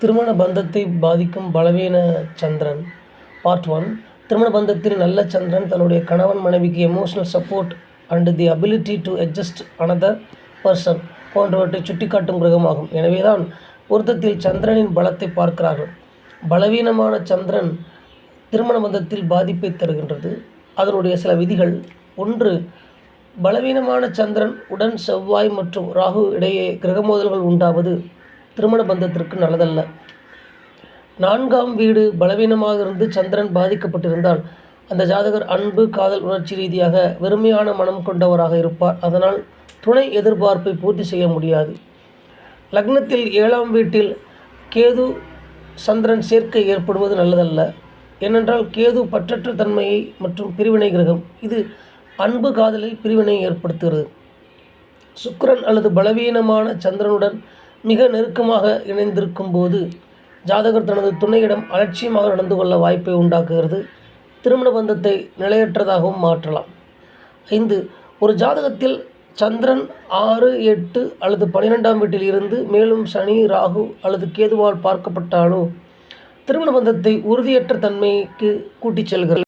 திருமண பந்தத்தை பாதிக்கும் பலவீன சந்திரன். பார்ட் ஒன் திருமண பந்தத்தில் நல்ல சந்திரன் தன்னுடைய கணவன் மனைவிக்கு emotional support and the ability to adjust another person போன்றவற்றை சுட்டிக்காட்டும் கிரகமாகும். எனவே தான் பொருத்தத்தில் சந்திரனின் பலத்தை பார்க்கிறார்கள். பலவீனமான சந்திரன் திருமண பந்தத்தில் பாதிப்பை தருகின்றது. அதனுடைய சில விதிகள். ஒன்று பலவீனமான சந்திரன் உடன் செவ்வாய் மற்றும் ராகு இடையே கிரகமோதல்கள் உண்டாவது. திருமண பந்தத்திற்கு நல்லதல்ல. நான்காம் வீடு பலவீனமாக இருந்து சந்திரன் பாதிக்கப்பட்டிருந்தால் அந்த ஜாதகர் அன்பு காதல் உணர்ச்சி ரீதியாக வெறுமையான மனம் கொண்டவராக இருப்பார். அதனால் துணை எதிர்பார்ப்பை பூர்த்தி செய்ய முடியாது. லக்னத்தில் ஏழாம் வீட்டில் கேது சந்திரன் சேர்க்கை ஏற்படுவது நல்லதல்ல. ஏனென்றால் கேது பற்றற்ற தன்மையை மற்றும் பிரிவினை கிரகம் இது அன்பு காதலில் பிரிவினை ஏற்படுத்துகிறது. சுக்கிரன் அல்லது பலவீனமான சந்திரனுடன் மிக நெருக்கமாக இணைந்திருக்கும் போது ஜாதகர் தனது துணையிடம் அலட்சியமாக நடந்து கொள்ள வாய்ப்பை உண்டாக்குகிறது. திருமண பந்தத்தை நிலையற்றதாகவும் மாற்றலாம். ஐந்து ஒரு ஜாதகத்தில் சந்திரன் ஆறு எட்டு அல்லது பன்னிரெண்டாம் வீட்டில் இருந்து மேலும் சனி ராகு அல்லது கேதுவால் பார்க்கப்பட்டாலோ திருமண பந்தத்தை உறுதியற்ற தன்மைக்கு கூட்டிச் செல்கிறது.